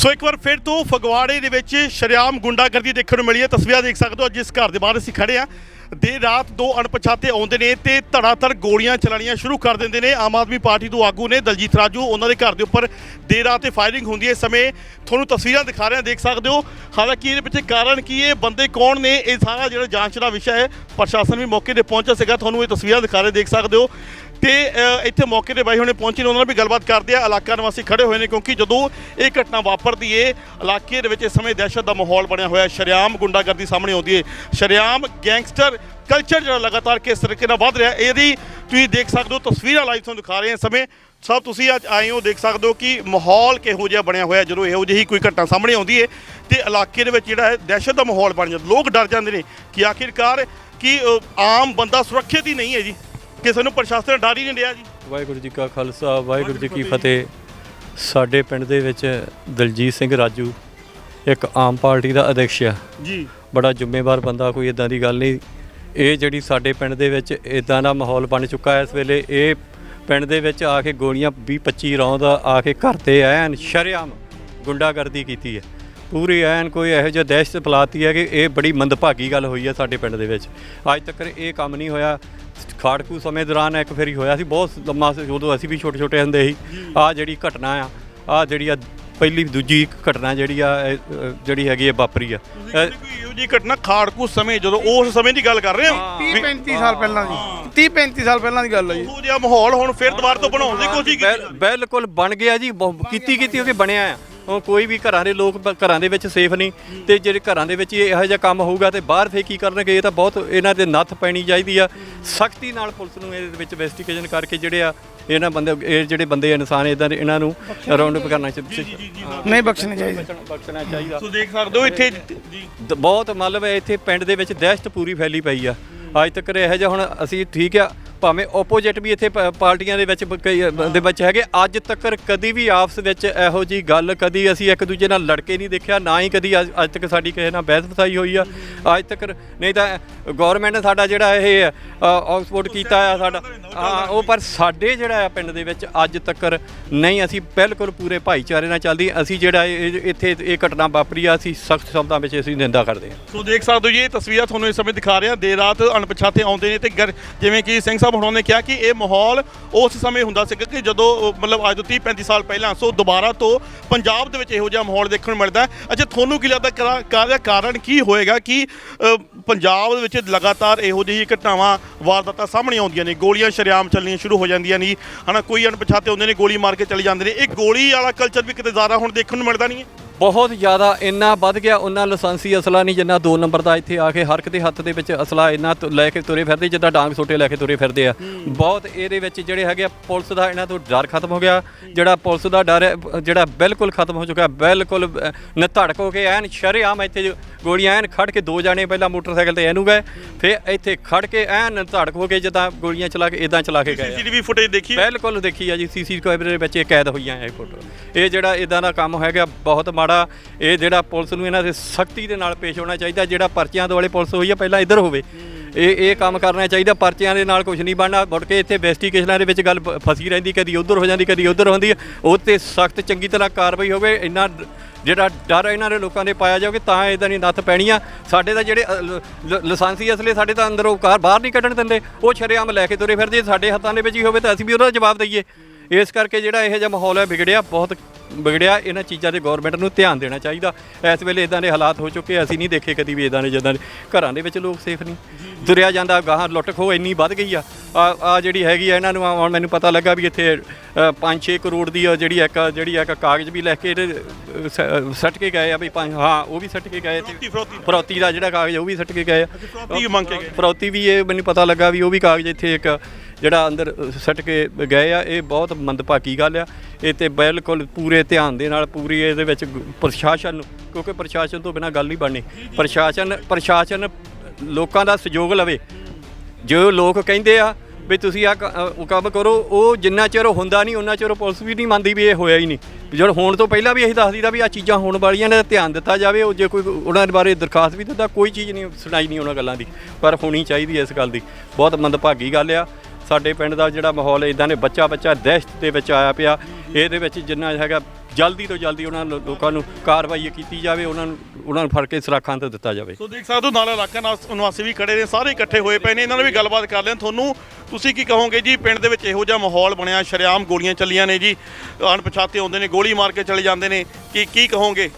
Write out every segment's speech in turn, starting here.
ਸੋ ਇੱਕ ਵਾਰ ਫਿਰ ਤੋਂ ਫਗਵਾੜੇ ਦੇ ਵਿੱਚ ਸ਼ਰਿਆਮ ਗੁੰਡਾਗਰਦੀ ਦੇਖਣ ਨੂੰ ਮਿਲੀ ਹੈ। ਤਸਵੀਰਾਂ ਦੇਖ ਸਕਦੇ ਹੋ ਜਿਸ ਘਰ ਦੇ ਬਾਹਰ ਅਸੀਂ ਖੜੇ ਆ ਦੇਰ ਰਾਤ ਦੋ ਅਣਪਛਾਤੇ ਆਉਂਦੇ ਨੇ ਤੇ ਧੜਾਧੜ ਗੋਲੀਆਂ ਚਲਾਣੀਆਂ ਸ਼ੁਰੂ ਕਰ ਦਿੰਦੇ ਨੇ। ਆਮ ਆਦਮੀ ਪਾਰਟੀ ਤੋਂ ਆਗੂ ਨੇ ਦਲਜੀਤ ਰਾਜੂ, ਉਹਨਾਂ ਦੇ ਘਰ ਦੇ ਉੱਪਰ ਦੇਰ ਰਾਤ ਤੇ ਫਾਇਰਿੰਗ ਹੁੰਦੀ ਹੈ। ਇਸ ਸਮੇਂ ਤੁਹਾਨੂੰ ਤਸਵੀਰਾਂ ਦਿਖਾ ਰਹੇ ਹਾਂ, ਦੇਖ ਸਕਦੇ ਹੋ। ਹਾਲਾਂਕਿ ਇਹਦੇ ਪਿੱਛੇ ਕਾਰਨ ਕੀ ਹੈ, ਬੰਦੇ ਕੌਣ ਨੇ, ਇਹ ਸਾਰਾ ਜਿਹੜਾ ਜਾਂਚ ਦਾ ਵਿਸ਼ਾ ਹੈ, ਪ੍ਰਸ਼ਾਸਨ ਵੀ ਮੌਕੇ ਤੇ ਪਹੁੰਚਿਆ ਸੀਗਾ। ਤੁਹਾਨੂੰ ਇਹ ਤਸਵੀਰਾਂ ਦਿਖਾ ਰਹੇ, ਦੇਖ ਸਕਦੇ ਹੋ। ਤੇ ਇੱਥੇ ਮੌਕੇ ਤੇ ਬਾਈ ਹੁਣੇ ਪਹੁੰਚੇ ਨੇ, ਉਹਨਾਂ ਨਾਲ ਵੀ ਗੱਲਬਾਤ ਕਰਦੇ ਆ, ਇਲਾਕਾ ਨਿਵਾਸੀ ਖੜੇ ਹੋਏ ਨੇ, ਕਿਉਂਕਿ ਜਦੋਂ ਇਹ ਘਟਨਾ ਵਾਪਰਦੀ ਏ, ਇਲਾਕੇ ਦੇ ਵਿੱਚ ਇਸ ਸਮੇਂ ਦਹਿਸ਼ਤ ਦਾ ਮਾਹੌਲ ਬਣਿਆ ਹੋਇਆ ਹੈ ਸ਼ਰੇਆਮ ਗੁੰਡਾਗਰਦੀ ਸਾਹਮਣੇ ਆਉਂਦੀ ਏ। ਸ਼ਰੇਆਮ ਗੈਂਗਸਟਰ ਕਲਚਰ ਜਿਹੜਾ ਲਗਾਤਾਰ ਕਿਸ ਤਰੀਕੇ ਨਾਲ ਵੱਧ ਰਿਹਾ, ਇਹਦੀ ਤੁਸੀਂ ਦੇਖ ਸਕਦੇ ਹੋ, ਤਸਵੀਰਾਂ ਲਾਈਵ ਤੁਹਾਨੂੰ ਦਿਖਾ ਰਹੇ ਹਾਂ ਇਸ ਸਮੇਂ। ਸਭ ਤੁਸੀਂ ਅੱਜ ਆਏ ਹੋ, ਦੇਖ ਸਕਦੇ ਹੋ ਕਿ ਮਾਹੌਲ ਕਿਹੋ ਜਿਹਾ ਬਣਿਆ ਹੋਇਆ, ਜਦੋਂ ਇਹੋ ਜਿਹੀ ਕੋਈ ਘਟਨਾ ਸਾਹਮਣੇ ਆਉਂਦੀ ਏ, ਤੇ ਇਲਾਕੇ ਦੇ ਵਿੱਚ ਜਿਹੜਾ ਹੈ, ਦਹਿਸ਼ਤ ਦਾ ਮਾਹੌਲ ਬਣ ਜਾਂਦਾ, ਲੋਕ ਡਰ ਜਾਂਦੇ ਨੇ ਕਿ ਆਖਿਰਕਾਰ ਕਿ ਆਮ ਬੰਦਾ ਸੁਰੱਖਿਅਤ ਹੀ ਨਹੀਂ ਹੈ ਜੀ। ਕਿਸੇ ਨੂੰ ਪ੍ਰਸ਼ਾਸਨ ਡਰ ਹੀ ਨਹੀਂ ਰਿਹਾ ਜੀ। ਵਾਹਿਗੁਰੂ ਜੀ ਕਾ ਖਾਲਸਾ ਵਾਹਿਗੁਰੂ ਜੀ ਕੀ ਫਤਿਹ। ਸਾਡੇ ਪਿੰਡ ਦੇ ਵਿੱਚ ਦਲਜੀਤ ਸਿੰਘ ਰਾਜੂ ਇੱਕ ਆਮ ਪਾਰਟੀ ਦਾ ਅਧਿਕਸ਼ ਆ। ਜੀ। ਬੜਾ ਜ਼ਿੰਮੇਵਾਰ ਬੰਦਾ ਕੋਈ ਇਦਾਂ ਦੀ ਗੱਲ ਨਹੀਂ। ਇਹ ਜਿਹੜੀ ਸਾਡੇ ਪਿੰਡ ਦੇ ਵਿੱਚ ਇਦਾਂ ਦਾ ਮਾਹੌਲ ਬਣ ਚੁੱਕਾ ਹੈ ਇਸ ਵੇਲੇ ਇਹ ਪਿੰਡ ਦੇ ਵਿੱਚ ਆ ਕੇ ਗੋਲੀਆਂ 20 25 ਰੌਂਦ ਆ ਕੇ ਘਰ ਤੇ ਐਨ ਸ਼ਰੇਆਮ ਗੁੰਡਾਗਰਦੀ ਕੀਤੀ ਹੈ। ਪੂਰੀ ਐਨ ਕੋਈ ਇਹੋ ਜਿਹਾ ਦਹਿਸ਼ਤ ਫੈਲਾਤੀ ਹੈ ਕਿ ਇਹ ਬੜੀ ਮੰਦਭਾਗੀ ਗੱਲ ਹੋਈ ਹੈ ਸਾਡੇ ਪਿੰਡ ਦੇ ਵਿੱਚ। ਅੱਜ ਤੱਕ ਇਹ ਕੰਮ ਨਹੀਂ ਹੋਇਆ। ਖਾੜਕੂ ਸਮੇਂ ਦੌਰਾਨ ਇੱਕ ਫੇਰੀ ਹੋਇਆ ਸੀ ਬਹੁਤ ਲੰਮਾ ਸੀ, ਉਦੋਂ ਅਸੀਂ ਵੀ ਛੋਟੇ ਛੋਟੇ ਹੁੰਦੇ ਸੀ। ਆ ਜਿਹੜੀ ਘਟਨਾ ਆ ਆ ਜਿਹੜੀ ਆ ਪਹਿਲੀ ਦੂਜੀ ਘਟਨਾ ਜਿਹੜੀ ਆ ਜਿਹੜੀ ਹੈਗੀ ਆ ਵਾਪਰੀ ਆ। ਇਹੋ ਜਿਹੀ ਘਟਨਾ ਖਾੜਕੂ ਸਮੇਂ ਜਦੋਂ ਉਸ ਸਮੇਂ ਦੀ ਗੱਲ ਕਰ ਰਹੇ ਹੋ? 30 35 ਸਾਲ ਪਹਿਲਾਂ ਦੀ। 30 35 ਸਾਲ ਪਹਿਲਾਂ ਦੀ ਗੱਲ ਹੈ ਜੀ। ਉਹ ਜਿਹਾ ਮਾਹੌਲ ਹੁਣ ਫਿਰ ਦੁਬਾਰਾ ਤੋਂ ਬਣਾਉਣ ਦੀ ਕੋਸ਼ਿਸ਼ ਕੀਤੀ ਬਿਲ- ਬਿਲਕੁਲ ਬਣ ਗਿਆ ਜੀ ਬਹੁ- ਕੀਤੀ ਕੀਤੀ ਹੋ ਕੇ ਬਣਿਆ ਆ। ਹੁਣ ਕੋਈ ਵੀ ਘਰਾਂ ਦੇ ਲੋਕ ਬ- ਘਰਾਂ ਦੇ ਵਿੱਚ ਸੇਫ ਨਹੀਂ ਤੇ ਜਿਹੜੇ ਘਰਾਂ ਦੇ ਵਿੱਚ ਹੀ ਇਹੋ ਜਿਹਾ ਕੰਮ ਹੋਊਗਾ ਤੇ ਬਾਹਰ ਫੇਰ ਕੀ ਕਰਨਗੇ? ਇਹ ਤਾਂ ਬਹੁਤ ਇਹਨਾਂ ਤੇ ਨੱਥ ਪੈਣੀ ਚਾਹੀਦੀ ਆ। ਸਖਤੀ ਨਾਲ ਪੁਲਿਸ ਨੂੰ ਇਹਦੇ ਵਿੱਚ ਇਨਵੈਸਟੀਗੇਸ਼ਨ ਕਰਕੇ ਜਿਹੜੇ ਆ ਇਹਨਾਂ ਬੰਦੇ ਇਹ ਜਿਹੜੇ ਬੰਦੇ ਇਨਸਾਨ ਇਦਾਂ ਦੇ ਇਹਨਾਂ ਨੂੰ ਰਾਉਂਡ ਅਪ ਕਰਨਾ ਚਾਹੀਦਾ। ਨਹੀਂ ਬਖਸ਼ਣੇ ਚਾਹੀਦੇ। ਬਖਸ਼ਣਾ ਚਾਹੀਦਾ। ਸੋ ਦੇਖ ਸਕਦੇ ਹੋ ਇੱਥੇ ਜੀ। ਦ- ਬਹੁਤ ਮਤਲਬ ਹੈ ਇੱਥੇ ਪਿੰਡ ਦੇ ਵਿੱਚ ਦਹਿਸ਼ਤ ਪੂਰੀ ਫੈਲੀ ਪਈ ਆ। ਅੱਜ ਤੱਕ ਇਹੋ ਜਿਹਾ ਹੁਣ ਅਸੀਂ ਠੀਕ ਆ। ਭਾਵੇਂ ਆਪੋਜੀਟ ਵੀ ਇੱਥੇ ਪ- ਪਾਰਟੀਆਂ ਦੇ ਵਿੱਚ ਬ- ਕਈ ਅ, ਦੇ ਵਿੱਚ ਹੈਗੇ ਅੱਜ ਤੱਕ ਕਦੀ ਵੀ ਆਪਸ ਵਿੱਚ ਇਹੋ ਜੀ ਗੱਲ ਕਦੀ ਅਸੀਂ ਇੱਕ ਦੂਜੇ ਨਾਲ ਲੜਕੇ ਨਹੀਂ ਦੇਖਿਆ ਨਾ ਹੀ ਕਦੀ ਅੱਜ ਅੱਜ ਤੱਕ ਸਾਡੀ ਕਿਸੇ ਨਾਲ ਬਹਿਸ ਬਸਾਈ ਹੋਈ ਆ। ਅੱਜ ਤੱਕ ਨਹੀਂ ਤਾਂ ਗਵਰਨਮੈਂਟ ਨੇ ਸਾਡਾ ਜਿਹੜਾ ਇਹ ਆਕਸਫੋਰਡ ਕੀਤਾ ਆ ਸਾਡਾ। ਹਾਂ ਉਹ ਪਰ ਸਾਡੇ ਜਿਹੜਾ ਆ ਪਿੰਡ ਦੇ ਵਿੱਚ ਅੱਜ ਤੱਕ ਨਹੀਂ ਅਸੀਂ ਬਿਲਕੁਲ ਪੂਰੇ ਭਾਈਚਾਰੇ ਨਾਲ ਚੱਲਦੀ ਅਸੀਂ ਜਿਹੜਾ ਇਹ- ਇਹ- ਇੱਥੇ ਇਹ ਘਟਨਾ ਵਾਪਰੀ ਆ ਅਸੀਂ ਸਖਤ ਸ਼ਬਦਾਂ ਵਿੱਚ ਅਸੀਂ ਨਿੰਦਾ ਕਰਦੇ ਹਾਂ। ਸੋ ਦੇਖ ਸਕਦੇ ਹੋ ਜੀ ਇਹ ਤਸਵੀਰਾਂ ਤੁਹਾਨੂੰ ਇਸ ਸਮੇਂ ਦਿਖਾ ਰਹੇ ਹਾਂ। ਦੇਰ ਰਾਤ ਅਣਪਛਾਤੇ ਆਉਂਦੇ ਨੇ ਤੇ ਗਰ- ਜਿਵੇਂ ਕਿ ਸਿੰਘ ਸਾਹਿਬ ਹੁਣਾਂ ਨੇ ਕਿਹਾ ਕਿ ਇਹ ਮਾਹੌਲ ਉਸ ਸਮੇਂ ਹੁੰਦਾ ਸੀ ਕਿ ਜਦੋਂ ਮਤਲਬ ਅੱਜ ਤੋਂ 30 35 ਸਾਲ ਪਹਿਲਾਂ, ਸੋ ਦੁਬਾਰਾ ਤੋਂ ਪੰਜਾਬ ਦੇ ਵਿੱਚ ਇਹੋ ਜਿਹਾ ਮਾਹੌਲ ਦੇਖਣ ਨੂੰ ਮਿਲਦਾ ਅੱਛਾ, ਤੁਹਾਨੂੰ ਕੀ ਲੱਗਦਾ ਕਰਾ- ਕਾਰਨ ਕੀ ਹੋਏਗਾ ਕਿ ਪੰਜਾਬ ਦੇ ਵਿੱਚ ਲਗਾਤਾਰ ਇਹੋ ਜਿਹੀ ਘਟਨਾਵਾਂ, ਵਾਰਦਾਤਾਂ ਸਾਹਮਣੇ ਆਉਂਦੀਆਂ ਨੇ, ਗੋਲੀਆਂ ਸ਼ਰੇਆਮ ਚੱਲਣੀਆਂ ਸ਼ੁਰੂ ਹੋ ਜਾਂਦੀਆਂ ਨੇ, ਹਨਾ, ਕੋਈ ਅਣਪਛਾਤੇ ਹੁੰਦੇ ਨੇ, ਗੋਲੀ ਮਾਰ ਕੇ ਚਲੇ ਜਾਂਦੇ ਨੇ, ਇਹ ਗੋਲੀ ਵਾਲਾ ਕਲਚਰ ਵੀ ਕਿਤੇ ਜ਼ਿਆਦਾ ਹੁਣ ਦੇਖਣ ਨੂੰ ਮਿਲਦਾ ਨਹੀਂ ਹੈ? ਬਹੁਤ ਜ਼ਿਆਦਾ ਇੰਨਾ ਵੱਧ ਗਿਆ ਉਹਨਾਂ ਲਾਇਸੈਂਸੀ ਅਸਲਾ ਨਹੀਂ ਜਿੰਨਾ ਦੋ ਨੰਬਰ ਦਾ ਇੱਥੇ ਆ ਕੇ ਹਰ ਇੱਕ ਦੇ ਹੱਥ ਦੇ ਵਿੱਚ ਅਸਲਾ ਇੰਨਾ ਤੁ- ਲੈ ਕੇ ਤੁਰੇ ਫਿਰਦੇ ਜਿੱਦਾਂ ਡਾਂਗ ਸੋਟੇ ਲੈ ਕੇ ਤੁਰੇ ਫਿਰਦੇ ਆ। ਬਹੁਤ ਇਹਦੇ ਵਿੱਚ ਜਿਹੜੇ ਹੈਗੇ ਆ ਪੁਲਿਸ ਦਾ ਇਹਨਾਂ ਤੋਂ ਡਰ ਖਤਮ ਹੋ ਗਿਆ। ਜਿਹੜਾ ਪੁਲਿਸ ਦਾ ਡਰ ਹੈ ਜਿਹੜਾ ਬਿਲਕੁਲ ਖਤਮ ਹੋ ਚੁੱਕਾ ਬਿਲਕੁਲ ਅ, ਨਿਧੜਕ ਹੋ ਕੇ ਐਨ ਸ਼ਰੇਆਮ ਇੱਥੇ ਜੋ ਗੋਲੀਆਂ ਐਨ ਖੜ ਕੇ ਦੋ ਜਾਣੇ ਪਹਿਲਾਂ ਮੋਟਰਸਾਈਕਲ ਤੇ ਇਹਨੂੰ ਗਏ ਫਿਰ ਇੱਥੇ ਖੜ ਕੇ ਐਨ ਨਿਧੜਕ ਹੋ ਕੇ ਜਿੱਦਾਂ ਗੋਲੀਆਂ ਚਲਾ ਕੇ ਇਦਾਂ ਚਲਾ ਕੇ ਗਏ ਆ। ਸੀਸੀਟੀਵੀ ਫੁਟੇਜ ਦੇਖੀ? ਬਿਲਕੁਲ ਦੇਖੀ ਆ ਜੀ ਸੀਸੀ ਕੈਮਰੇ ਦੇ ਵਿੱਚ ਇਹ ਕੈਦ ਹੋਈਆਂ ਇਹ ਫੋਟੋ। ਇਹ ਜਿਹੜਾ ਇਦਾਂ ਦਾ ਕੰਮ ਹੈਗਾ ਬਹੁਤ ਮਾੜਾ ਇਹ ਜਿਹੜਾ ਪੁਲਿਸ ਨੂੰ ਇਹਨਾਂ ਦੇ ਸਖਤੀ ਦੇ ਨਾਲ ਪੇਸ਼ ਹੋਣਾ ਚਾਹੀਦਾ ਜਿਹੜਾ ਪਰਚੀਆਂ ਦੇ ਵਾਲੇ ਪੁਲਿਸ ਹੋਈ ਆ ਪਹਿਲਾਂ ਇੱਧਰ ਹੋਵੇ। ਇਹ ਇਹ ਕੰਮ ਕਰਨਾ ਚਾਹੀਦਾ ਪਰਚੀਆਂ ਦੇ ਨਾਲ ਕੁਝ ਨਹੀਂ ਬਣਨਾ। ਮੁੜ ਕੇ ਇੱਥੇ ਇਨਵੈਸਟੀਗੇਸ਼ਨਾਂ ਦੇ ਵਿੱਚ ਗੱਲ ਫਸੀ ਰਹਿੰਦੀ ਕਦੀ ਉੱਧਰ ਹੋ ਜਾਂਦੀ ਕਦੀ ਉੱਧਰ ਹੁੰਦੀ ਉਹ ਤੇ ਸਖਤ ਚੰਗੀ ਤਰ੍ਹਾਂ ਕਾਰਵਾਈ ਹੋਵੇ ਇੰਨਾ ਜਿਹੜਾ ਡਰ ਇਹਨਾਂ ਦੇ ਲੋਕਾਂ ਦੇ ਪਾਇਆ ਜਾਵੇ ਤਾਂ ਇਦਾਂ ਦੀ ਨੱਥ ਪੈਣੀ ਆ। ਸਾਡੇ ਤਾਂ ਜਿਹੜੇ ਲਾਇਸੈਂਸੀ ਅਸਲੇ ਸਾਡੇ ਤਾਂ ਅੰਦਰੋਂ ਕਾਰ ਬਾਹਰ ਨਹੀਂ ਕੱਢਣ ਦਿੰਦੇ। ਉਹ ਸ਼ਰੇਆਮ ਲੈ ਕੇ ਤੁਰੇ ਫਿਰਦੇ ਸਾਡੇ ਹੱਥਾਂ ਦੇ ਵਿੱਚ ਹੀ ਹੋਵੇ ਤਾਂ ਅਸੀਂ ਵੀ ਉਹਦਾ ਜਵਾਬ ਦਈਏ। ਇਸ ਕਰਕੇ ਜਿਹੜਾ ਇਹੋ ਜਿਹਾ ਮਾਹੌਲ ਹੈ ਵਿਗੜਿਆ ਬਹੁਤ ਵਿਗੜਿਆ ਇਹਨਾਂ ਚੀਜ਼ਾਂ ਦੇ ਗਵਰਨਮੈਂਟ ਨੂੰ ਧਿਆਨ ਦੇਣਾ ਚਾਹੀਦਾ। ਇਸ ਵੇਲੇ ਇਦਾਂ ਦੇ ਹਾਲਾਤ ਹੋ ਚੁੱਕੇ ਅਸੀਂ ਨਹੀਂ ਦੇਖੇ ਕਦੀ ਵੀ ਇਦਾਂ ਦੇ ਜਿੱਦਾਂ ਦੇ ਘਰਾਂ ਦੇ ਵਿੱਚ ਲੋਕ ਸੇਫ ਨਹੀਂ। ਤੁਰਿਆ ਜਾਂਦਾ ਗਾਹਾਂ ਲੁੱਟ ਖੋ ਇੰਨੀ ਵੱਧ ਗਈ ਆ। ਆ ਜਿਹੜੀ ਹੈਗੀ ਆ ਇਹਨਾਂ ਨੂੰ ਆ- ਹੁਣ ਮੈਨੂੰ ਪਤਾ ਲੱਗਾ ਵੀ ਇੱਥੇ 5-6 ਕਰੋੜ ਦੀ ਜਿਹੜੀ ਇੱਕ ਜਿਹੜੀ ਇੱਕ ਕਾਗਜ਼ ਵੀ ਲੈ ਕੇ ਇਹਦੇ, ਸੱਟ ਕੇ ਗਏ ਆ ਵੀ ਹਾਂ ਉਹ ਵੀ ਸੱਟ ਕੇ ਗਏ ਤੇ ਫਰੌਤੀ। ਦਾ ਜਿਹੜਾ ਕਾਗਜ਼ ਉਹ ਵੀ ਸੱਟ ਕੇ ਗਏ ਆ। ਫਰੌਤੀ ਮੰਗ ਕੇ ਗਏ। ਫਰੌਤੀ ਵੀ ਇਹ ਮੈਨੂੰ ਪਤਾ ਲੱਗਾ ਵੀ ਉਹ ਵੀ ਕਾਗਜ਼ ਇੱਥੇ ਇੱਕ ਜਿਹੜਾ ਅੰਦਰ ਸੱਟ ਕੇ ਗਏ ਆ। ਇਹ ਬਹੁਤ ਮੰਦਭਾਗੀ ਗੱਲ ਆ। ਇਹ ਤੇ ਬਿਲਕੁਲ ਪੂਰੇ ਧਿਆਨ ਦੇ ਨਾਲ ਪੂਰੀ ਇਹਦੇ ਵਿੱਚ ਗ- ਪ੍ਰਸ਼ਾਸਨ ਨੂੰ, ਕਿਉਂਕਿ ਪ੍ਰਸ਼ਾਸਨ ਤੋਂ ਬਿਨਾਂ ਗੱਲ ਹੀ ਬਣਨੀ। ਪ੍ਰਸ਼ਾਸਨ ਪ੍ਰਸ਼ਾਸਨ ਲੋਕਾਂ ਦਾ ਸਹਿਯੋਗ ਲਵੇ। ਜੋ ਲੋਕ ਕਹਿੰਦੇ ਆ ਵੀ ਤੁਸੀਂ ਆ ਕੰਮ ਕਰੋ, ਉਹ ਜਿੰਨਾ ਚਿਰ ਉਹ ਹੁੰਦਾ ਨਹੀਂ, ਉਹਨਾਂ ਚਿਰ ਪੁਲਿਸ ਵੀ ਨਹੀਂ ਮੰਨਦੀ ਵੀ ਇਹ ਹੋਇਆ ਹੀ ਨਹੀਂ। ਜਦ ਹੋਣ ਤੋਂ ਪਹਿਲਾਂ ਵੀ ਅਸੀਂ ਦੱਸ ਦਈਦਾ ਵੀ ਆ ਚੀਜ਼ਾਂ ਹੋਣ ਵਾਲੀਆਂ ਨੇ, ਧਿਆਨ ਦਿੱਤਾ ਜਾਵੇ, ਉਹ ਜੇ ਕੋਈ ਉਹਨਾਂ ਦੇ ਬਾਰੇ ਦਰਖਾਸਤ ਵੀ ਦਿੰਦਾ ਕੋਈ ਚੀਜ਼ ਨਹੀਂ, ਸੁਣਾਈ ਨਹੀਂ ਉਹਨਾਂ ਗੱਲਾਂ ਦੀ। ਪਰ ਹੋਣੀ ਚਾਹੀਦੀ ਹੈ ਇਸ ਗੱਲ ਦੀ। ਬਹੁਤ ਮੰਦਭਾਗੀ ਗੱਲ ਆ। ਸਾਡੇ ਪਿੰਡ ਦਾ ਜਿਹੜਾ ਮਾਹੌਲ ਇਦਾਂ ਨੇ ਬੱਚਾ ਬੱਚਾ ਦਹਿਸ਼ਤ ਦੇ ਵਿੱਚ ਆਇਆ ਪਿਆ। ਇਹਦੇ ਵਿੱਚ ਜਿੰਨਾ ਹੈਗਾ ਜਲਦੀ ਤੋਂ ਜਲਦੀ ਉਹਨਾਂ ਲੋਕਾਂ ਨੂੰ ਕਾਰਵਾਈ ਕੀਤੀ ਜਾਵੇ ਉਹਨਾਂ ਨੂੰ ਉਹਨਾਂ ਨੂੰ ਫੜ ਕੇ ਸਰਾਖਾਂ ਤੇ ਦਿੱਤਾ ਜਾਵੇ। ਸੋ ਦੇਖ ਸਕਦੇ ਹੋ ਨਾਲ ਇਲਾਕਾ ਨਿਵਾਸ- ਨਿਵਾਸੀ ਵੀ ਖੜੇ ਨੇ ਸਾਰੇ ਇਕੱਠੇ ਹੋਏ ਪਏ ਨੇ। ਇਹਨਾਂ ਨਾਲ ਵੀ ਗੱਲਬਾਤ ਕਰ ਲੈਣ। ਤੁਹਾਨੂੰ ਤੁਸੀਂ ਕੀ ਕਹੋਗੇ ਜੀ ਪਿੰਡ ਦੇ ਵਿੱਚ ਇਹੋ ਜਿਹਾ ਮਾਹੌਲ ਬਣਿਆ ਸ਼ਰੇਆਮ ਗੋਲੀਆਂ ਚੱਲੀਆਂ ਨੇ ਜੀ ਅਣਪਛਾਤੇ ਆਉਂਦੇ ਨੇ ਗੋਲੀ ਮਾਰ ਕੇ ਚਲੇ ਜਾਂਦੇ ਨੇ। ਕੀ ਕੀ ਕਹੋਗੇ?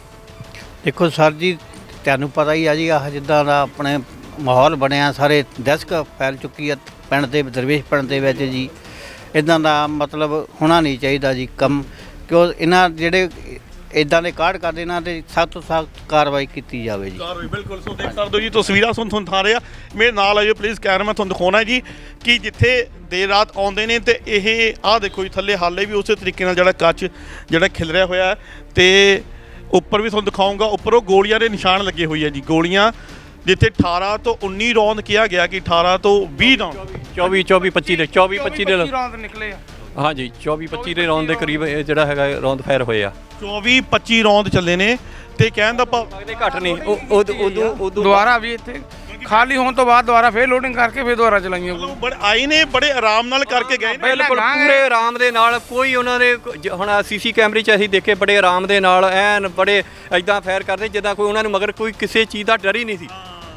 ਦੇਖੋ ਸਰ ਜੀ ਤੁਹਾਨੂੰ ਪਤਾ ਹੀ ਆ ਜੀ ਆਹ ਜਿੱਦਾਂ ਦਾ ਆਪਣੇ ਮਾਹੌਲ ਬਣਿਆ ਸਾਰੇ ਦਹਿਸ਼ਤ ਫੈਲ ਚੁੱਕੀ ਆ। ਪਿੰਡ ਦੇ, ਦਰਵੇਸ਼ ਪਿੰਡ ਦੇ ਵਿੱਚ ਜੀ। ਇਦਾਂ ਦਾ ਮਤਲਬ ਹੋਣਾ ਨਹੀਂ ਚਾਹੀਦਾ ਜੀ ਕੰਮ, ਕਿਉਂ ਇਹਨਾਂ ਜਿਹੜੇ ਇਦਾਂ ਦੇ ਕਾਢ ਕਰਦੇ, ਇਹਨਾਂ ਤੇ ਸਖਤ ਤੋਂ ਸਖਤ ਕਾਰਵਾਈ ਕੀਤੀ ਜਾਵੇ ਜੀ। ਕਾਰਵਾਈ, ਬਿਲਕੁਲ। ਸੋ ਦੇਖ ਸਕਦੇ ਹੋ ਜੀ, ਤਸਵੀਰਾਂ ਸੁਣ ਤੁਹਾਨੂੰ ਥਾ ਰਿਹਾ ਮੇਰੇ ਨਾਲ ਆਇਓ ਪਲੀਜ਼ ਕੈਮਰਾ ਮੈਂ ਤੁਹਾਨੂੰ ਦਿਖਾਉਣਾ ਜੀ ਕਿ ਜਿੱਥੇ ਦੇਰ ਰਾਤ ਆਉਂਦੇ ਨੇ ਤੇ ਇਹ ਆਹ ਦੇਖੋ ਜੀ, ਥੱਲੇ ਹਾਲੇ ਵੀ ਉਸੇ ਤਰੀਕੇ ਨਾਲ ਜਿਹੜਾ ਕੱਚ ਜਿਹੜਾ ਖਿਲਰਿਆ ਹੋਇਆ ਹੈ। ਤੇ ਉੱਪਰ ਵੀ ਤੁਹਾਨੂੰ ਦਿਖਾਉਂਗਾ ਉੱਪਰੋਂ ਗੋਲੀਆਂ ਦੇ ਨਿਸ਼ਾਨ ਲੱਗੇ ਹੋਈ ਹੈ ਜੀ, ਗੋਲੀਆਂ ਜਿੱਥੇ 18 ਤੋਂ 19 ਰੌਂਦ ਕਿਹਾ ਗਿਆ ਕਿ 18 ਤੋਂ 20 ਰੌਂਦ 24 24 25 ਦੇ 24 25 ਦੇ ਰੌਂਦ ਨਿਕਲੇ ਆ। ਹਾਂਜੀ 24 25 ਦੇ ਰੌਂਦ ਦੇ ਕਰੀਬ ਇਹ ਜਿਹੜਾ ਹੈਗਾ ਰੌਂਦ ਫਾਇਰ ਹੋਏ ਆ। 24 25 ਰੌਂਦ ਚੱਲੇ ਨੇ ਤੇ ਕਹਿਣ ਦਾ ਭਾਵ ਲੱਗਦੇ ਘੱਟ ਨਹੀਂ ਉਹ ਉਦੋਂ ਉਦੋਂ ਦੁਬਾਰਾ ਵੀ ਇੱਥੇ ਖਾਲੀ ਹੋਣ ਤੋਂ ਬਾਅਦ ਦੁਬਾਰਾ ਫੇਰ ਲੋਡਿੰਗ ਕਰਕੇ ਫੇਰ ਦੁਬਾਰਾ ਚਲਾਈਆਂ ਬੜੇ ਆਏ ਨੇ ਬੜੇ ਆਰਾਮ ਨਾਲ ਕਰਕੇ ਗਏ ਨੇ। ਬਿਲਕੁਲ ਪੂਰੇ ਆਰਾਮ ਦੇ ਨਾਲ ਕੋਈ ਉਹਨਾਂ ਨੇ ਜ- ਹੁਣ ਸੀਸੀ ਕੈਮਰੇ 'ਚ ਅਸੀਂ ਦੇਖੇ ਬੜੇ ਆਰਾਮ ਦੇ ਨਾਲ ਐਨ ਬੜੇ ਐਦਾਂ ਫਾਇਰ ਕਰਦੇ ਜਿੱਦਾਂ ਕੋਈ ਉਹਨਾਂ ਨੂੰ ਮਗਰ ਕੋਈ ਕਿਸੇ ਚੀਜ਼ ਦਾ ਡਰ ਹੀ ਨਹੀਂ ਸੀ।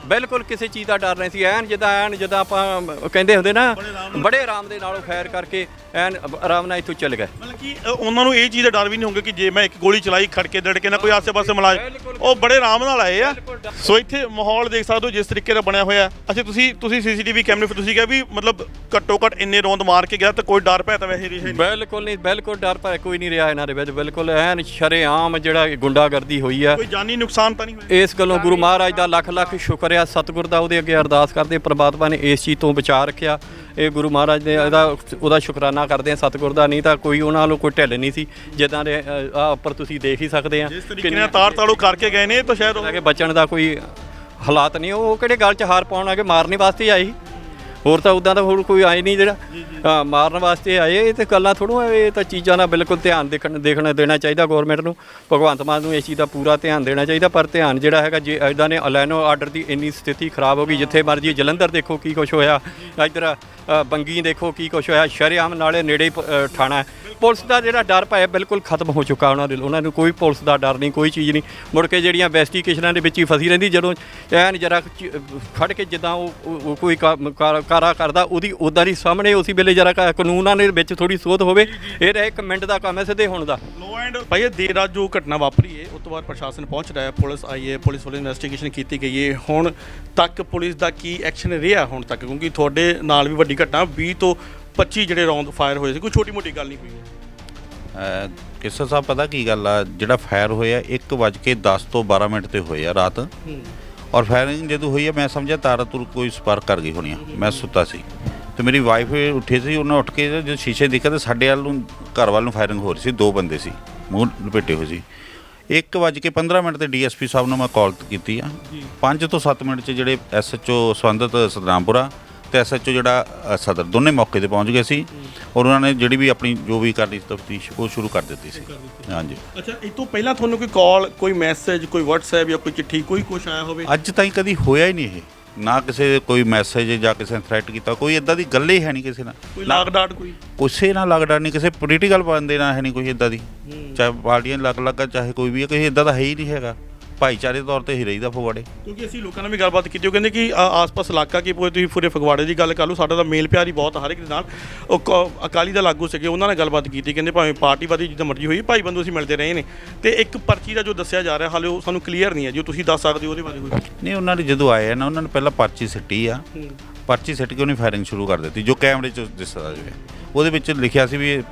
ਬਿਲਕੁਲ ਕਿਸੇ ਚੀਜ਼ ਦਾ ਡਰ ਨਹੀਂ ਸੀ। ਐਨ ਜਿੱਦਾਂ ਐਨ ਜਿੱਦਾਂ ਆਪਾਂ ਕਹਿੰਦੇ ਹੁੰਦੇ ਨਾ ਬੜੇ ਆਰਾਮ ਦੇ ਨਾਲ ਉਹ ਫਾਇਰ ਕਰਕੇ ਐਨ ਆਰਾਮ ਨਾਲ ਇੱਥੋਂ ਚੱਲ ਗਏ। ਮਤਲਬ ਕਿ ਅ, ਉਹਨਾਂ ਨੂੰ ਇਹ ਚੀਜ਼ ਦਾ ਡਰ ਵੀ ਨਹੀਂ ਹੋਊਗਾ ਕਿ ਜੇ ਮੈਂ ਇੱਕ ਗੋਲੀ ਚਲਾਈ ਖੜਕੇ ਡੜ ਕੇ ਨਾ ਕੋਈ ਆਸੇ-ਪਾਸੇ ਮਲਾਜ ਉਹ ਬੜੇ ਆਰਾਮ ਨਾਲ ਆਏ ਆ। ਸੋ ਇੱਥੇ ਮਾਹੌਲ ਦੇਖ ਸਕਦੇ ਹੋ ਜਿਸ ਤਰੀਕੇ ਦਾ ਬਣਿਆ ਹੋਇਆ। ਅੱਛਾ ਤੁਸੀਂ ਤੁਸੀਂ ਸੀਸੀਟੀਵੀ ਕੈਮਰੇ ਫਿਰ ਤੁਸੀਂ ਕਿਹਾ ਵੀ ਮਤਲਬ ਘੱਟੋ ਘੱਟ ਇੰਨੇ ਰੌਂਦ ਮਾਰ ਕੇ ਗਿਆ ਤਾਂ ਕੋਈ ਡਰ ਭੈ ਤਾਂ ਵੈਸੇ ਰਿਹਾ ਹੀ ਨਹੀਂ। ਬਿਲਕੁਲ ਨਹੀਂ ਬਿਲਕੁਲ ਡਰ ਭੈ ਕੋਈ ਨਹੀਂ ਰਿਹਾ ਇਹਨਾਂ ਦੇ ਵਿੱਚ। ਬਿਲਕੁਲ ਐਨ ਸ਼ਰੇਆਮ ਜਿਹੜਾ ਗੁੰਡਾਗਰਦੀ ਹੋਈ ਆ। ਕੋਈ ਜਾਨੀ ਨੁਕਸਾਨ ਤਾਂ ਨਹੀਂ ਹੋਇਆ? ਇਸ ਗੱਲੋਂ ਗੁਰੂ ਮਹਾਰਾਜ ਦਾ ਲੱਖ ਲੱਖ ਸ਼ੁਕਰ ਆ ਸਤਿਗੁਰ ਦਾ ਉਹਦੇ ਅੱਗੇ ਅਰਦਾਸ ਕਰਦੇ ਪ੍ਰਮਾਤਮਾ ਨੇ ਇਸ ਚੀਜ਼ ਤੋਂ ਬਚਾ ਰੱਖਿਆ। ਇਹ ਗੁਰੂ ਮਹਾਰਾਜ ਨੇ ਇਹਦਾ ਉਹਦਾ ਸ਼ੁਕਰਾਨਾ ਕਰਦੇ ਆ ਸਤਿਗੁਰ ਦਾ ਨਹੀਂ ਤਾਂ ਕੋਈ ਉਹਨਾਂ ਨੂੰ ਕੋਈ ਢਿੱਲ ਨਹੀਂ ਸੀ ਜਿੱਦਾਂ ਦੇ ਆ ਉੱਪਰ ਤੁਸੀਂ ਦੇਖ ਹੀ ਸਕਦੇ ਆ ਜਿਸ ਤਰੀਕੇ ਨਾਲ ਤਾਰ ਤਾੜੋ ਕਰਕੇ ਗਏ ਨੇ ਤਾਂ ਸ਼ਾਇਦ ਬਚਣ ਦਾ ਕੋਈ ਹਾਲਾਤ ਨਹੀਂ ਉਹ ਕਿਹੜੇ ਗੱਲ 'ਚ ਹਾਰ ਪਾਉਣ ਆ ਕੇ ਮਾਰਨੇ ਵਾਸਤੇ ਸੀ। ਹੋਰ ਤਾਂ ਉਦਾਂ ਦਾ ਹੋਰ ਕੋਈ ਆਏ ਨਹੀਂ ਜਿਹੜਾ। ਮਾਰਨ ਵਾਸਤੇ ਆਏ ਇਹ ਤੇ ਗੱਲਾਂ ਥੋੜੋ ਇਹ ਤਾਂ ਚੀਜ਼ਾਂ ਦਾ ਬਿਲਕੁਲ ਧਿਆਨ ਦੇਖਣ ਦੇਖਣਾ ਦੇਣਾ ਚਾਹੀਦਾ ਗਵਰਨਮੈਂਟ ਨੂੰ। ਭਗਵੰਤ ਮਾਨ ਨੂੰ ਇਸ ਚੀਜ਼ ਦਾ ਪੂਰਾ ਧਿਆਨ ਦੇਣਾ ਚਾਹੀਦਾ ਪਰ ਧਿਆਨ ਜਿਹੜਾ ਹੈਗਾ ਜੇ ਇਦਾਂ ਨੇ ਅਲੈਨੋ ਆਰਡਰ ਦੀ ਇੰਨੀ ਸਥਿਤੀ ਖਰਾਬ ਹੋ ਗਈ ਜਿੱਥੇ ਮਰਜ਼ੀ ਜਲੰਧਰ ਦੇਖੋ ਕੀ ਕੁਛ ਹੋਇਆ ਇੱਧਰ ਬੰਗੀ ਦੇਖੋ ਕੀ ਕੁਛ ਹੋਇਆ ਸ਼ਰੇਆਮ ਨਾਲੇ ਨੇੜੇ ਹੈ ਪੁਲਿਸ ਦਾ ਜਿਹੜਾ ਡਰ ਪਾਇਆ ਬਿਲਕੁਲ ਖਤਮ ਹੋ ਚੁੱਕਾ ਉਹਨਾਂ ਦੇ ਉਹਨਾਂ ਨੂੰ ਕੋਈ ਪੁਲਿਸ ਦਾ ਡਰ ਨਹੀਂ ਕੋਈ ਚੀਜ਼ ਨਹੀਂ। ਮੁੜ ਕੇ ਜਿਹੜੀਆਂ ਇਨਵੈਸਟੀਗੇਸ਼ਨਾਂ ਦੇ ਵਿੱਚ ਹੀ ਫਸੀ ਰਹਿੰਦੀ ਜਦੋਂ ਐਨ ਜਰਾ ਖੜ ਕੇ ਜਿੱਦਾਂ ਉਹ ਕੋਈ ਕਾਰ- ਕਾਰਾ ਕਰਦਾ ਉਹਦੀ ਉਦਾਂ ਹੀ ਸਾਹਮਣੇ ਉਸੇ ਵੇਲੇ ਜਰਾ ਕਾਨੂੰਨਾਂ ਦੇ ਵਿੱਚ ਥੋੜੀ ਸੋਧ ਹੋਵੇ। ਇਹ ਤਾਂ ਇੱਕ ਮਿੰਟ ਦਾ ਕੰਮ ਹੈ ਸਿੱਧੇ ਹੋਣ ਦਾ। ਲੋ ਐਂਡ ਭਾਈ ਇਹ ਦੇਰ ਰਾਤ ਜੋ ਘਟਨਾ ਵਾਪਰੀ ਹੈ ਉਸ ਤੋਂ ਬਾਅਦ ਪ੍ਰਸ਼ਾਸਨ ਪਹੁੰਚ ਰਿਹਾ ਹੈ ਪੁਲਿਸ ਆਈ ਹੈ ਪੁਲਿਸ ਵੱਲੋਂ ਇਨਵੈਸਟੀਗੇਸ਼ਨ ਕੀਤੀ ਗਈ ਹੈ ਹੁਣ ਤੱਕ ਪੁਲਿਸ ਦਾ ਕੀ ਐਕਸ਼ਨ ਰਿਹਾ ਹੁਣ ਤੱਕ? ਕਿਉਂਕਿ ਤੁਹਾਡੇ ਨਾਲ ਵੀ ਵੱਡੀ ਘਟਨਾ 20 ਤੋਂ 25 ਜਿਹੜੇ ਰੌਂਦ ਫਾਇਰ ਹੋਏ ਸੀ ਕੋਈ ਛੋਟੀ ਮੋਟੀ ਗੱਲ ਨਹੀਂ ਕੋਈ ਅਹ ਕਿਸਰ ਸਾਹਿਬ ਪਤਾ ਕੀ ਗੱਲ ਆ? ਜਿਹੜਾ ਫਾਇਰ ਹੋਇਆ 1:10 ਤੋਂ 12 ਮਿੰਟ ਤੇ ਹੋਇਆ ਰਾਤ। ਔਰ ਫਾਇਰਿੰਗ ਜਦੋਂ ਹੋਈ ਆ ਮੈਂ ਸਮਝਿਆ ਤਾਰਾ ਤੁਰ ਕੋਈ ਸਪਾਰਕ ਕਰ ਗਈ ਹੋਣੀ ਆ। ਮੈਂ ਸੁੱਤਾ ਸੀ। ਤੇ ਮੇਰੀ ਵਾਈਫ ਉੱਠੀ ਸੀ ਉਹਨਾਂ ਉੱਠ ਕੇ ਜਦੋਂ ਸ਼ੀਸ਼ੇ ਦੇਖਿਆ ਤੇ ਸਾਡੇ ਵੱਲ ਨੂੰ ਘਰ ਵੱਲ ਨੂੰ ਫਾਇਰਿੰਗ ਹੋ ਰਹੀ ਸੀ ਦੋ ਬੰਦੇ ਸੀ ਮੂੰਹ ਲਪੇਟੇ ਹੋਏ ਸੀ। 1:15 ਮਿੰਟ ਤੇ ਡੀਐਸਪੀ ਸਾਹਿਬ ਨੂੰ ਮੈਂ ਕਾਲ ਕੀਤੀ ਆ। 5 ਤੋਂ 7 ਮਿੰਟ ਚ ਜਿਹੜੇ ਐਸਐਚਓ ਸੰਬੰਧਿਤ ਸਤਨਾਮਪੁਰਾ ਤੇ ਐਸਐਚਓ ਜਿਹੜਾ ਅ, ਸਦਰ ਦੋਨੇ ਮੌਕੇ ਤੇ ਪਹੁੰਚ ਗਏ ਸੀ ਔਰ ਉਹਨਾਂ ਨੇ ਜਿਹੜੀ ਵੀ ਆਪਣੀ ਜੋ ਵੀ ਕਰਨੀ ਸੀ ਤਫਤੀਸ਼ ਉਹ ਸ਼ੁਰੂ ਕਰ ਦਿੱਤੀ ਸੀ। ਹਾਂਜੀ। ਅੱਛਾ ਇਹ ਤੋਂ ਪਹਿਲਾਂ ਤੁਹਾਨੂੰ ਕੋਈ ਕਾਲ ਕੋਈ ਮੈਸੇਜ ਕੋਈ WhatsApp ਜਾਂ ਕੋਈ ਚਿੱਠੀ ਕੋਈ ਕੁਛ ਆਇਆ ਹੋਵੇ? ਅੱਜ ਤਾਈਂ ਕਦੀ ਹੋਇਆ ਹੀ ਨਹੀਂ ਇਹ। ਨਾ ਕਿਸੇ ਕੋਈ ਮੈਸੇਜ ਜਾਂ ਕਿਸੇ ਨੇ ਥ੍ਰੈਟ ਕੀਤਾ ਕੋਈ ਇਦਾਂ ਦੀ ਗੱਲ ਹੀ ਹੈ ਨਹੀਂ ਕਿਸੇ ਨਾਲ। ਕੋਈ ਲਾਗ ਡਾਟ ਕੋਈ? ਕਿਸੇ ਨਾਲ ਲੱਗਦਾ ਨਹੀਂ ਕਿਸੇ ਪੋਲੀਟੀਕਲ ਬੰਦੇ ਨਾਲ ਹੈ ਨਹੀਂ ਕੋਈ ਇਦਾਂ ਦੀ। ਚਾਹੇ ਪਾਰਟੀਆਂ ਲੱਗ ਲੱਗਾ ਚਾਹੇ ਕੋਈ ਵੀ ਹੈ ਕੋਈ ਇਦਾਂ ਦਾ ਹੈ ਹੀ ਨਹੀਂ ਹੈਗਾ। ਭਾਈਚਾਰੇ ਦੇ ਤੌਰ ਤੇ ਹੀ ਰਹੀਦਾ ਫਗਵਾੜੇ। ਕਿਉਂਕਿ ਅਸੀਂ ਲੋਕਾਂ ਨਾਲ ਵੀ ਗੱਲਬਾਤ ਕੀਤੀ ਉਹ ਕਹਿੰਦੇ ਕਿ ਆ- ਆਸ-ਪਾਸ ਇਲਾਕਾ ਕੀ ਪੂਰੇ ਤੁਸੀਂ ਪੂਰੇ ਫਗਵਾੜੇ ਦੀ ਗੱਲ ਕਰ ਲਓ ਸਾਡਾ ਤਾਂ ਮੇਲ ਪਿਆਰ ਹੀ ਬਹੁਤ ਹਰ ਇੱਕ ਦੇ ਨਾਲ। ਉਹ ਕ- ਅਕਾਲੀ ਦਾ ਲਾਗੂ ਸੀਗੇ ਉਹਨਾਂ ਨਾਲ ਗੱਲਬਾਤ ਕੀਤੀ ਕਹਿੰਦੇ ਭਾਵੇਂ ਪਾਰਟੀਵਾਦੀ ਜਿੱਦਾਂ ਮਰਜ਼ੀ ਹੋਈ ਭਾਈ ਬੰਦੂ ਅਸੀਂ ਮਿਲਦੇ ਰਹੇ ਨੇ। ਤੇ ਇੱਕ ਪਰਚੀ ਦਾ ਜੋ ਦੱਸਿਆ ਜਾ ਰਿਹਾ ਹਾਲੇ ਉਹ ਸਾਨੂੰ ਕਲੀਅਰ ਨਹੀਂ ਹੈ ਜੋ ਤੁਸੀਂ ਦੱਸ ਸਕਦੇ ਹੋ ਉਹਦੇ ਬਾਰੇ ਕੋਈ? ਨਹੀਂ ਉਹਨਾਂ ਨੇ ਜਦੋਂ ਆਏ ਆ ਨਾ ਉਹਨਾਂ ਨੇ ਪਹਿਲਾਂ ਪਰਚੀ ਸਿੱਟੀ ਆ। ਪਰਚੀ ਸਿੱਟ ਕੇ ਉਹਨੇ ਫਾਇਰਿੰਗ ਸ਼ੁਰੂ ਕਰ ਦਿੱਤੀ ਜੋ ਕੈਮਰੇ 'ਚ ਦਿਸਦਾ ਜਿਵੇਂ। ਉਹਦੇ ਵਿੱਚ ਲਿਖਿਆ ਸੀ ਵੀ ਇਹ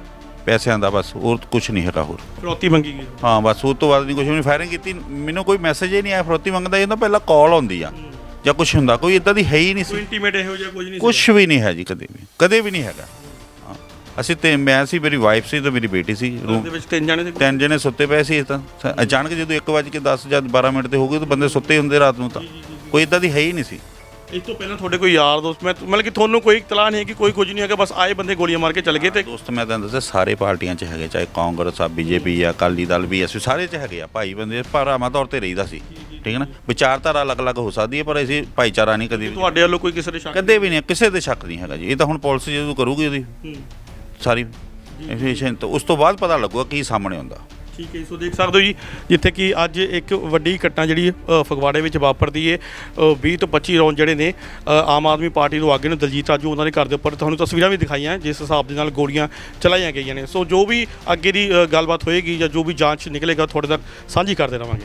ਪੈਸਿਆਂ ਦਾ ਬਸ ਹੋਰ ਕੁਝ ਨਹੀਂ ਹੈਗਾ ਹੋਰ। ਫਰੋਤੀ ਮੰਗੀ ਗਈ। ਹਾਂ ਬਸ ਉਸ ਤੋਂ ਬਾਅਦ ਨਹੀਂ ਕੁਝ ਵੀ ਫਾਇਰਿੰਗ ਕੀਤੀ। ਮੈਨੂੰ ਕੋਈ ਮੈਸੇਜ ਹੀ ਨਹੀਂ ਆਇਆ ਫਰੋਤੀ ਮੰਗਦਾ ਇਹ ਤਾਂ ਪਹਿਲਾਂ ਕਾਲ ਆਉਂਦੀ ਆ। ਜਾਂ ਕੁਝ ਹੁੰਦਾ ਕੋਈ ਇਦਾਂ ਦੀ ਹੈ ਹੀ ਨਹੀਂ ਕੋਈ ਸੀ ਇੰਟੀਮੇਟ ਇਹੋ ਜਿਹਾ ਕੁਝ ਨਹੀਂ ਕੁਝ ਵੀ ਨਹੀਂ ਹੈ ਜੀ ਕਦੇ ਵੀ ਕਦੇ ਵੀ ਨਹੀਂ ਹੈਗਾ। ਹਾਂ। ਅਸੀਂ ਤੇ ਮੈਂ ਸੀ ਮੇਰੀ ਵਾਈਫ ਸੀ ਤੇ ਮੇਰੀ ਬੇਟੀ ਸੀ। ਦੇ ਰੂਮ ਵਿੱਚ ਤਿੰਨ ਜਾਣੇ ਸੀ? ਤਿੰਨ ਜਣੇ ਸੁੱਤੇ ਪਏ ਸੀ ਇਹ ਤਾਂ। ਸ- ਅਚਾਨਕ ਜਦੋਂ 1:10 ਜਾਂ 12 ਮਿੰਟ ਤੇ ਹੋ ਗਏ ਤਾਂ ਬੰਦੇ ਸੁੱਤੇ ਹੁੰਦੇ ਰਾਤ ਨੂੰ ਤਾਂ। ਕੋਈ ਇਦਾਂ ਦੀ ਹੈ ਹੀ ਨਹੀਂ ਸੀ। ਇਸ ਤੋਂ ਪਹਿਲਾਂ ਤੁਹਾਡੇ ਕੋਈ ਯਾਰ ਦੋਸਤ ਮੈਂ ਮਤਲਬ ਕਿ ਤੁਹਾਨੂੰ ਕੋਈ ਇਤਲਾਹ ਨਹੀਂ ਹੈ ਕਿ ਕੋਈ ਕੁਝ ਨਹੀਂ ਹੈਗਾ ਬਸ ਆਏ ਬੰਦੇ ਗੋਲੀਆਂ ਮਾਰ ਕੇ ਚਲੇ ਗਏ ਤੇ ਦੋਸਤ ਮੈਂ ਤਾਂ ਦੱਸਿਆ ਸਾਰੇ ਪਾਰਟੀਆਂ 'ਚ ਹੈਗੇ ਚਾਹੇ ਕਾਂਗਰਸ ਆ ਬੀਜੇਪੀ ਆ ਅਕਾਲੀ ਦਲ ਵੀ ਐਸੀ ਸਾਰੇ 'ਚ ਹੈਗੇ ਆ ਭਾਈ ਬੰਦੇ ਭਰਾਵਾਂ ਤੌਰ ਤੇ ਰਹੀਦਾ ਸੀ ਠੀਕ ਹੈ ਨਾ? ਵਿਚਾਰਧਾਰਾ ਅਲੱਗ-ਅਲੱਗ ਹੋ ਸਕਦੀ ਹੈ ਪਰ ਅਸੀਂ ਭਾਈਚਾਰਾ ਨਹੀਂ ਕਦੇ ਵੀ ਤੁਹਾਡੇ ਵੱਲੋਂ ਕੋਈ ਕਿਸੇ ਦੇ ਸ਼ੱਕ ਕਦੇ ਵੀ ਨਹੀਂ ਕਿਸੇ ਦੇ ਸ਼ੱਕ ਨਹੀਂ ਹੈਗਾ ਜੀ। ਇਹ ਤਾਂ ਹੁਣ ਪੁਲਿਸ ਜਦੋਂ ਕਰੂਗੀ ਉਹਦੀ ਹੂੰ। ਸਾਰੀ ਇਨਫੋਰਮੇਸ਼ਨ ਤਾਂ। ਉਸ ਤੋਂ ਬਾਅਦ ਪਤਾ ਲੱਗੂਗਾ ਕੀ ਸਾਹਮਣੇ ਆਉਂਦਾ। ਠੀਕ ਹੈ ਜੀ, ਸੋ ਦੇਖ ਸਕਦੇ ਹੋ ਜੀ ਜਿੱਥੇ ਕਿ ਅੱਜ ਇੱਕ ਵੱਡੀ ਘਟਨਾ ਜਿਹੜੀ ਅ, ਫਗਵਾੜੇ ਵਿੱਚ ਵਾਪਰਦੀ ਹੈ ਅ, 20 ਤੋਂ 25 ਰੌਂਦ ਜਿਹੜੇ ਨੇ ਅ, ਆਮ ਆਦਮੀ ਪਾਰਟੀ ਤੋਂ ਆਗੇ ਨੇ ਦਲਜੀਤ ਰਾਜੂ ਉਹਨਾਂ ਦੇ ਘਰ ਦੇ ਉੱਪਰ। ਤੁਹਾਨੂੰ ਤਸਵੀਰਾਂ ਵੀ ਦਿਖਾਈਆਂ ਜਿਸ ਹਿਸਾਬ ਦੇ ਨਾਲ ਗੋਲੀਆਂ ਚਲਾਈਆਂ ਗਈਆਂ ਨੇ। ਸੋ ਜੋ ਵੀ ਅੱਗੇ ਦੀ ਅ, ਗੱਲਬਾਤ ਹੋਏਗੀ ਜਾਂ ਜੋ ਵੀ ਜਾਂਚ ਨਿਕਲੇਗਾ ਤੁਹਾਡੇ ਨਾਲ ਸਾਂਝੀ ਕਰਦੇ ਰਵਾਂਗੇ।